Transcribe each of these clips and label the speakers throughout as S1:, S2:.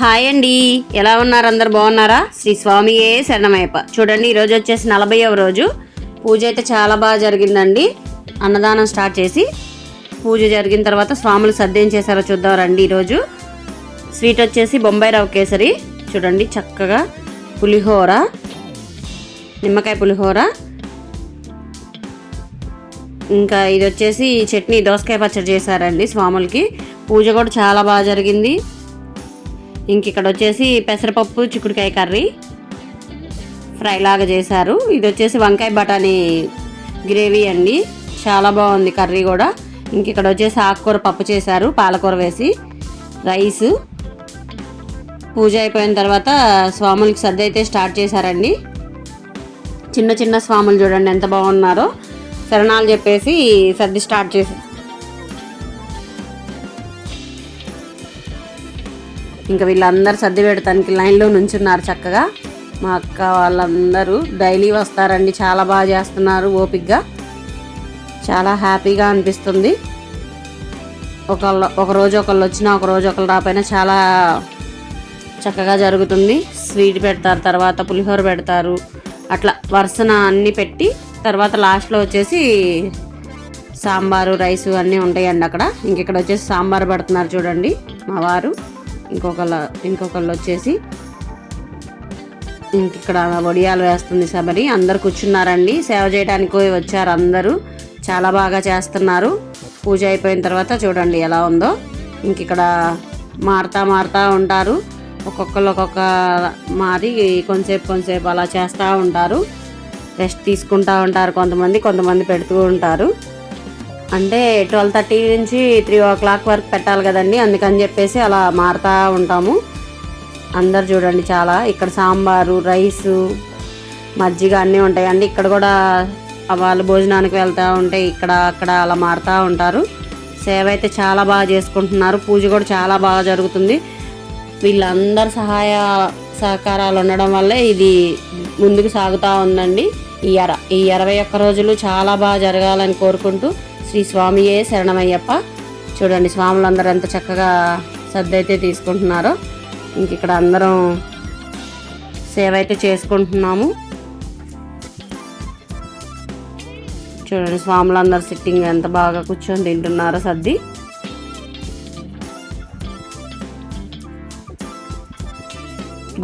S1: Hi అండి. ఎలా ఉన్నారు? అందరు బాగున్నారా? శ్రీ స్వామియే శరణమయ్యప్ప. చూడండి ఈరోజు వచ్చేసి నలభైవ రోజు. పూజ అయితే చాలా బాగా జరిగిందండి. అన్నదానం స్టార్ట్ చేసి పూజ జరిగిన తర్వాత స్వాములు సర్దేం చేశారో చూద్దాం రండి ఈరోజు స్వీట్ వచ్చేసి బొంబాయి రవ్వ కేసరి. చూడండి చక్కగా పులిహోర నిమ్మకాయ పులిహోర. ఇంకా ఇది వచ్చేసి చట్నీ దోసకాయ పచ్చడి చేశారండి స్వాములకి. పూజ కూడా చాలా బాగా జరిగింది. ఇంక ఇక్కడ వచ్చేసి పెసరపప్పు చిక్కుడుకాయ కర్రీ. ఫ్రై లాగా చేశారు. ఇది వచ్చేసి వంకాయ బఠానీ గ్రేవీ అండి. చాలా బాగుంది కర్రీ కూడా. ఇంక ఇక్కడ వచ్చేసి ఆకుకూర పప్పు చేశారు పాలకూర వేసి. రైస్. పూజ అయిపోయిన తర్వాత స్వాములకి సర్ది అయితే స్టార్ట్ చేశారండి. చిన్న చిన్న స్వాములు చూడండి ఎంత బాగున్నారో. శరణాలు చెప్పేసి సర్ది స్టార్ట్ చేశారు ఇంకా వీళ్ళందరూ సర్ది పెడతానికి లైన్లో నుంచున్నారు చక్కగా. మా అక్క వాళ్ళందరూ డైలీ వస్తారండి చాలా బాగా చేస్తున్నారు ఓపిక్గా చాలా హ్యాపీగా అనిపిస్తుంది. ఒకళ్ళు ఒక రోజు ఒకళ్ళు వచ్చినా ఒక రోజు ఒకళ్ళు రాపోయినా చాలా చక్కగా జరుగుతుంది. స్వీట్ పెడతారు తర్వాత పులిహోర పెడతారు. అట్లా వరుసన అన్నీ పెట్టి తర్వాత లాస్ట్లో వచ్చేసి సాంబారు రైసు అన్నీ ఉంటాయండి అక్కడ. ఇంక ఇక్కడ వచ్చేసి సాంబార్ పెడుతున్నారు చూడండి మా వారు. ఇంకొకళ్ళ ఇంకొకళ్ళు వచ్చేసి ఇక్కడ వడియాలు వేస్తుంది శబరి. అందరు కూర్చున్నారండి. సేవ చేయడానికి వచ్చారు అందరూ. చాలా బాగా చేస్తున్నారు. పూజ అయిపోయిన తర్వాత చూడండి ఎలా ఉందో. ఇంక ఇక్కడ మారుతా మారుతా ఉంటారు. ఒక్కొక్కరు ఒక్కొక్క మారి కొంతసేపు కొంతసేపు అలా చేస్తూ ఉంటారు. రెస్ట్ తీసుకుంటూ ఉంటారు కొంతమంది కొంతమంది పెడుతూ ఉంటారు. అంటే ట్వెల్వ్ థర్టీ నుంచి త్రీ ఓ క్లాక్ వరకు పెట్టాలి కదండి. అందుకని చెప్పేసి అలా మారుతూ ఉంటాము. అందరు చూడండి చాలా. ఇక్కడ సాంబారు రైసు మజ్జిగ అన్నీ ఉంటాయండి. ఇక్కడ కూడా వాళ్ళు భోజనానికి వెళ్తూ ఉంటే ఇక్కడ అక్కడ అలా మారుతూ ఉంటారు. సేవ అయితే చాలా బాగా చేసుకుంటున్నారు. పూజ కూడా చాలా బాగా జరుగుతుంది. వీళ్ళందరి సహాయ సహకారాలు ఉండడం వల్లే ఇది ముందుకు సాగుతూ ఉందండి. ఈ అర ఈ ఇరవై ఒక్క రోజులు చాలా బాగా జరగాలని కోరుకుంటూ శ్రీ స్వామియే శరణమయ్యప్ప. చూడండి స్వాములందరూ ఎంత చక్కగా సర్ది అయితే తీసుకుంటున్నారో. ఇంక ఇక్కడ అందరం సేవ అయితే చేసుకుంటున్నాము. చూడండి స్వాములందరూ సిట్టింగ్ ఎంత బాగా కూర్చొని తింటున్నారో సర్ది.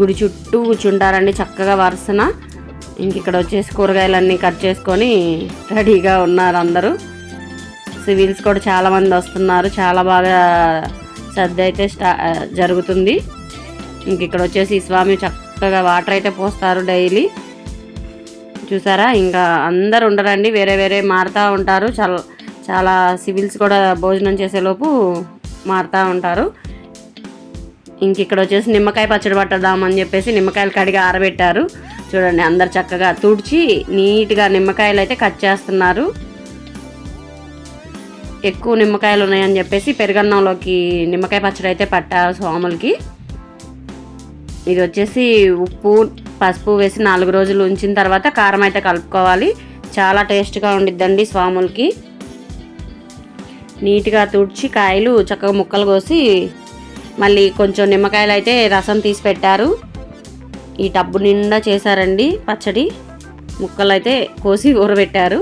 S1: గుడి చుట్టూ కూర్చుంటారండి చక్కగా వరుసన. ఇంక ఇక్కడ వచ్చేసి కూరగాయలన్నీ కట్ చేసుకొని రెడీగా ఉన్నారు అందరూ. సివిల్స్ కూడా చాలామంది వస్తున్నారు. చాలా బాగా సర్ది అయితే స్టా జరుగుతుంది. ఇంక ఇక్కడ వచ్చేసి స్వామి చక్కగా వాటర్ అయితే పోస్తారు డైలీ చూసారా? ఇంకా అందరు ఉండరండి. వేరే వేరే మారుతూ ఉంటారు. చాలా చాలా సివిల్స్ కూడా భోజనం చేసేలోపు మారుతూ ఉంటారు. ఇంక ఇక్కడ వచ్చేసి నిమ్మకాయ పచ్చడి పట్టదామని చెప్పేసి నిమ్మకాయలు కడిగి ఆరబెట్టారు. చూడండి అందరు చక్కగా తుడిచి నీట్గా నిమ్మకాయలు అయితే కట్ చేస్తున్నారు. ఎక్కువ నిమ్మకాయలు ఉన్నాయని చెప్పేసి పెరుగన్నంలోకి నిమ్మకాయ పచ్చడి అయితే పట్టారు స్వాములకి. ఇది వచ్చేసి ఉప్పు పసుపు వేసి నాలుగు రోజులు ఉంచిన తర్వాత కారం అయితే కలుపుకోవాలి. చాలా టేస్ట్గా ఉండిద్దండి స్వాములకి. నీట్గా తుడిచి కాయలు చక్కగా ముక్కలు కోసి మళ్ళీ కొంచెం నిమ్మకాయలు అయితే రసం తీసి పెట్టారు. ఈ టబ్బు నిండా చేశారండి పచ్చడి. ముక్కలు అయితే కోసి ఊరబెట్టారు.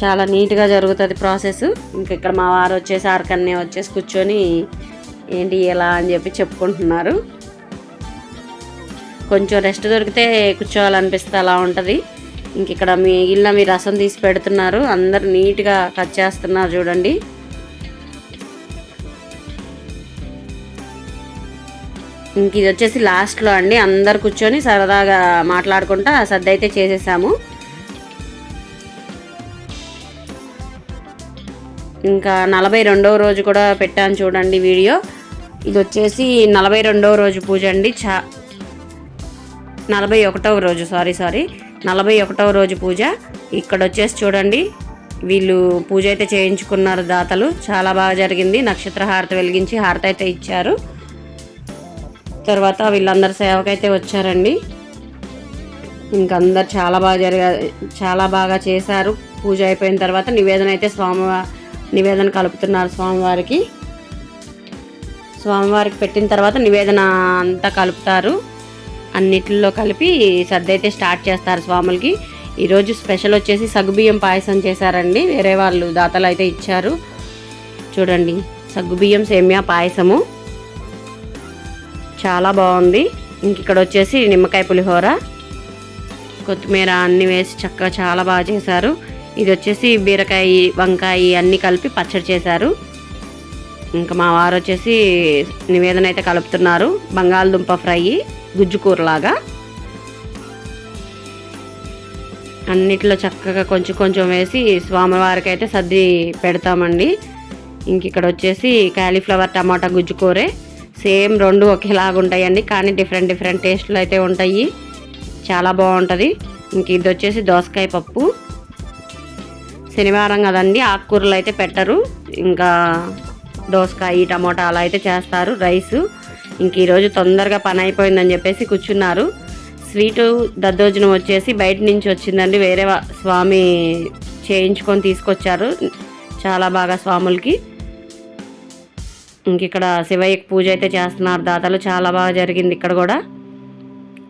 S1: చాలా నీట్గా జరుగుతుంది ప్రాసెస్. ఇంక ఇక్కడ మా వారు వచ్చేసి ఆరకన్నే వచ్చేసి కూర్చొని ఏంటి ఎలా అని చెప్పి చెప్పుకుంటున్నారు. కొంచెం రెస్ట్ దొరికితే కూర్చోవాలనిపిస్తే అలా ఉంటుంది. ఇంక ఇక్కడ మీ ఇళ్ళ మీ రసం తీసి పెడుతున్నారు. అందరు నీట్గా కట్ చేస్తున్నారు చూడండి. ఇంక ఇది వచ్చేసి లాస్ట్లో అండి. అందరు కూర్చొని సరదాగా మాట్లాడుకుంటా సర్ది అయితే చేసేసాము. ఇంకా నలభై రెండవ రోజు కూడా పెట్టాను చూడండి వీడియో. ఇది వచ్చేసి నలభై రెండవ రోజు పూజ అండి. చా నలభై ఒకటవ రోజు సారీ సారీ. నలభై ఒకటవ రోజు పూజ. ఇక్కడ వచ్చేసి చూడండి వీళ్ళు పూజ అయితే చేయించుకున్నారు దాతలు. చాలా బాగా జరిగింది. నక్షత్ర హారతి వెలిగించి హారతి అయితే ఇచ్చారు. తర్వాత వీళ్ళందరు సేవకైతే వచ్చారండి. ఇంకందరు చాలా బాగా జరిగా చాలా బాగా చేశారు. పూజ అయిపోయిన తర్వాత నివేదన అయితే స్వామి నివేదన కలుపుతున్నారు స్వామివారికి. స్వామివారికి పెట్టిన తర్వాత నివేదన అంతా కలుపుతారు. అన్నిటిలో కలిపి సర్ది అయితే స్టార్ట్ చేస్తారు స్వాములకి. ఈరోజు స్పెషల్ వచ్చేసి సగ్గుబియ్యం పాయసం చేశారండి. వేరే వాళ్ళు దాతలు అయితే ఇచ్చారు. చూడండి సగ్గుబియ్యం సేమియా పాయసము. చాలా బాగుంది. ఇంక ఇక్కడ వచ్చేసి నిమ్మకాయ పులిహోర. కొత్తిమీర అన్నీ వేసి చక్కగా చాలా బాగా చేశారు. ఇది వచ్చేసి బీరకాయ వంకాయ అన్నీ కలిపి పచ్చడి చేశారు. ఇంకా మా వారు వచ్చేసి నివేదన అయితే కలుపుతున్నారు. బంగాళదుంప ఫ్రై గుజ్జు కూరలాగా అన్నిట్లో చక్కగా కొంచెం కొంచెం వేసి స్వామివారికి అయితే సర్ది పెడతామండి. ఇంక ఇక్కడ వచ్చేసి కాలీఫ్లవర్ టమాటా గుజ్జు కూరే సేమ్ రెండు ఒకేలాగా ఉంటాయండి కానీ డిఫరెంట్ డిఫరెంట్ టేస్ట్లు అయితే ఉంటాయి. చాలా బాగుంటుంది. ఇంక ఇది వచ్చేసి దోసకాయ పప్పు. శనివారం కదండి ఆకుకూరలు అయితే పెట్టరు. ఇంకా దోసకాయ టమోటా అలా అయితే చేస్తారు రైస్. ఇంక ఈరోజు తొందరగా పని అయిపోయిందని చెప్పేసి కూర్చున్నారు. స్వీటు దద్దోజనం వచ్చేసి బయట నుంచి వచ్చిందండి వేరే స్వామి చేయించుకొని తీసుకొచ్చారు చాలా బాగా స్వాములకి. ఇంక ఇక్కడ శివయ్యకి పూజ అయితే చేస్తున్నారు దాతలు చాలా బాగా జరిగింది ఇక్కడ కూడా.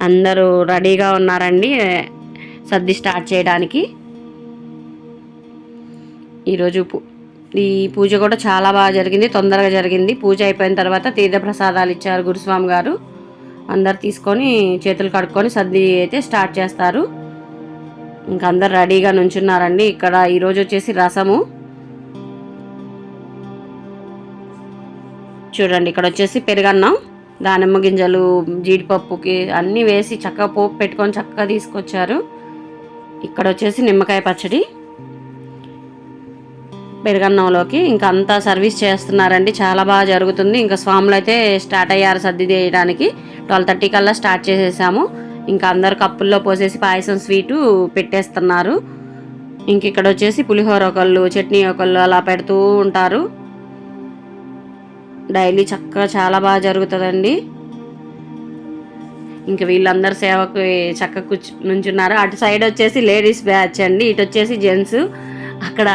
S1: అందరూ రెడీగా ఉన్నారండి సర్ది స్టార్ట్ చేయడానికి. ఈరోజు పూ- ఈ పూజ కూడా చాలా బాగా జరిగింది తొందరగా జరిగింది. పూజ అయిపోయిన తర్వాత తీర్థ ప్రసాదాలు ఇచ్చారు గురుస్వామి గారు. అందరు తీసుకొని చేతులు కడుక్కొని సర్ది అయితే స్టార్ట్ చేస్తారు. ఇంకా అందరు రెడీగా నుంచున్నారండి. ఇక్కడ ఈరోజు వచ్చేసి రసము. చూడండి ఇక్కడ వచ్చేసి పెరుగన్నం దానిమ్మ గింజలు జీడిపప్పుకి అన్నీ వేసి చక్కగా పోపు పెట్టుకొని చక్కగా తీసుకొచ్చారు. ఇక్కడ వచ్చేసి నిమ్మకాయ పచ్చడి. పెరుగన్నంలోకి ఇంకా అంతా సర్వీస్ చేస్తున్నారండి. చాలా బాగా జరుగుతుంది. ఇంకా స్వాములు అయితే స్టార్ట్ అయ్యారు సర్ది చేయడానికి ట్వెల్వ్ థర్టీ కల్లా స్టార్ట్ చేసేసాము. ఇంకా అందరు కప్పుల్లో పోసేసి పాయసం స్వీటు పెట్టేస్తున్నారు. ఇంక ఇక్కడ వచ్చేసి పులిహోర ఒకళ్ళు చట్నీ ఒకళ్ళు అలా పెడుతూ ఉంటారు. డైలీ చక్కగా చాలా బాగా జరుగుతుందండి. ఇంక వీళ్ళందరూ సేవకు చక్కగా కూర్చు నుంచున్నారు. అటు సైడ్ వచ్చేసి లేడీస్ బ్యాచ్ అండి. ఇటు వచ్చేసి జెంట్స్. అక్కడ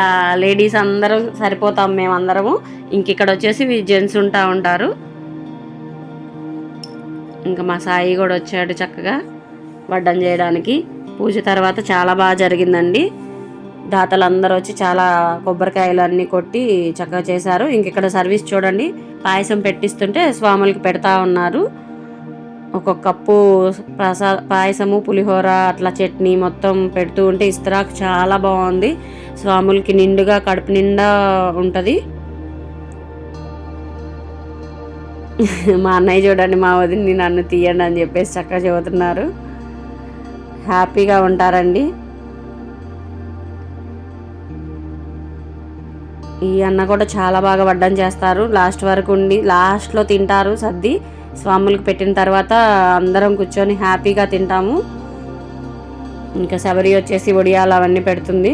S1: లేడీస్ అందరూ సరిపోతాం మేమందరము. ఇంక ఇక్కడ వచ్చేసి జెంట్స్ ఉంటా ఉంటారు. ఇంకా మా సాయి కూడా వచ్చాడు చక్కగా వడ్డం చేయడానికి. పూజ తర్వాత చాలా బాగా జరిగిందండి. దాతలు అందరూ వచ్చి చాలా కొబ్బరికాయలు అన్నీ కొట్టి చక్కగా చేశారు. ఇంక ఇక్కడ సర్వీస్ చూడండి. పాయసం పెట్టిస్తుంటే స్వాములకి పెడతా ఉన్నారు. ఒక్కొక్క కప్పు ప్రసా పాయసము పులిహోర అట్లా చట్నీ మొత్తం పెడుతూ ఉంటే ఇస్తరాకు చాలా బాగుంది. స్వాములకి నిండుగా కడుపు నిండా ఉంటుంది. మా అన్నయ్య చూడండి మా వదిని నన్ను తీయండి అని చెప్పేసి చక్కగా చెబుతున్నారు. హ్యాపీగా ఉంటారండి. ఈ అన్న కూడా చాలా బాగా వడ్డం చేస్తారు. లాస్ట్ వరకు ఉండి లాస్ట్లో తింటారు సర్ది స్వాములకు పెట్టిన తర్వాత అందరం కూర్చొని హ్యాపీగా తింటాము. ఇంకా శబరి వచ్చేసి ఒడియాలు అవన్నీ పెడుతుంది.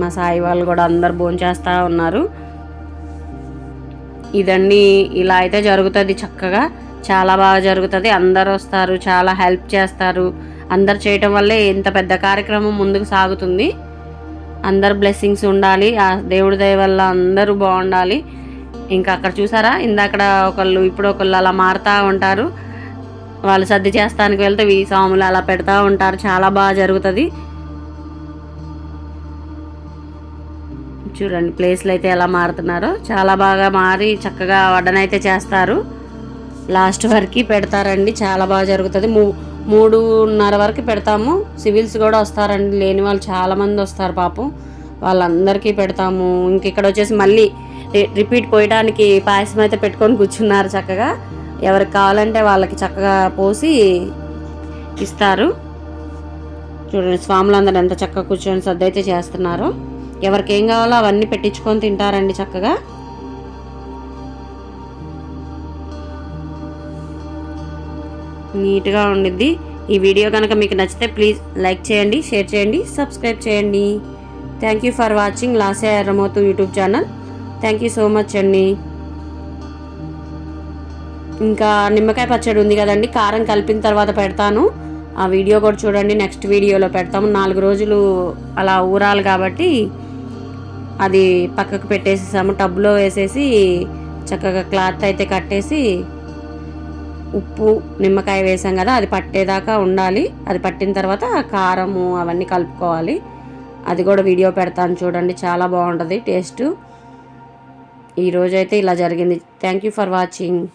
S1: మా సాయి వాళ్ళు కూడా అందరు భోంచేస్తూ ఉన్నారు. ఇదండి ఇలా అయితే జరుగుతుంది చక్కగా. చాలా బాగా జరుగుతుంది. అందరు వస్తారు చాలా హెల్ప్ చేస్తారు. అందరు చేయటం వల్లే ఇంత పెద్ద కార్యక్రమం ముందుకు సాగుతుంది. అందరు బ్లెస్సింగ్స్ ఉండాలి. ఆ దేవుడి దయ వల్ల అందరూ బాగుండాలి. ఇంకా అక్కడ చూసారా? ఇందాకడ ఒకళ్ళు ఇప్పుడు ఒకళ్ళు అలా మారుతూ ఉంటారు. వాళ్ళు సర్ది చేస్తానికి వెళ్తే ఈ సాములు అలా పెడతా ఉంటారు. చాలా బాగా జరుగుతుంది. చూడండి ప్లేస్లు అయితే ఎలా మారుతున్నారో. చాలా బాగా మారి చక్కగా వడ్డనైతే చేస్తారు. లాస్ట్ వరకు పెడతారండి. చాలా బాగా జరుగుతుంది. మూ మూడున్నర వరకు పెడతాము. సివిల్స్ కూడా వస్తారండి. లేని వాళ్ళు చాలామంది వస్తారు పాపం. వాళ్ళందరికీ పెడతాము. ఇంక ఇక్కడ వచ్చేసి మళ్ళీ రిపీట్ పోయడానికి పాయసం అయితే పెట్టుకొని కూర్చున్నారు చక్కగా. ఎవరికి కావాలంటే వాళ్ళకి చక్కగా పోసి ఇస్తారు. చూడండి స్వాములు అందరూ ఎంత చక్కగా కూర్చొని సర్ది అయితే చేస్తున్నారు. ఎవరికి ఏం కావాలో అవన్నీ పెట్టించుకొని తింటారండి చక్కగా. నీట్గా ఉండిద్ది. ఈ వీడియో కనుక మీకు నచ్చితే ప్లీజ్ లైక్ చేయండి షేర్ చేయండి సబ్స్క్రైబ్ చేయండి. థ్యాంక్ యూ ఫర్ వాచింగ్ లాసే రమోతు YouTube channel. Thank you so much అండి ఇంకా నిమ్మకాయ పచ్చడి ఉంది కదండి కారం కలిపిన తర్వాత పెడతాను. ఆ వీడియో కూడా చూడండి నెక్స్ట్ వీడియోలో పెడతాము నాలుగు రోజులు అలా ఊరాలి కాబట్టి అది పక్కకు పెట్టేసేసాము. టబ్లో వేసేసి చక్కగా క్లాత్ అయితే కట్టేసి ఉప్పు నిమ్మకాయ వేసాం కదా అది పట్టేదాకా ఉండాలి. అది పట్టిన తర్వాత కారము అవన్నీ కలుపుకోవాలి. అది కూడా వీడియో పెడతాను చూడండి చాలా బాగుంటుంది టేస్ట్. ఈరోజైతే ఇలా జరిగింది. Thank you for watching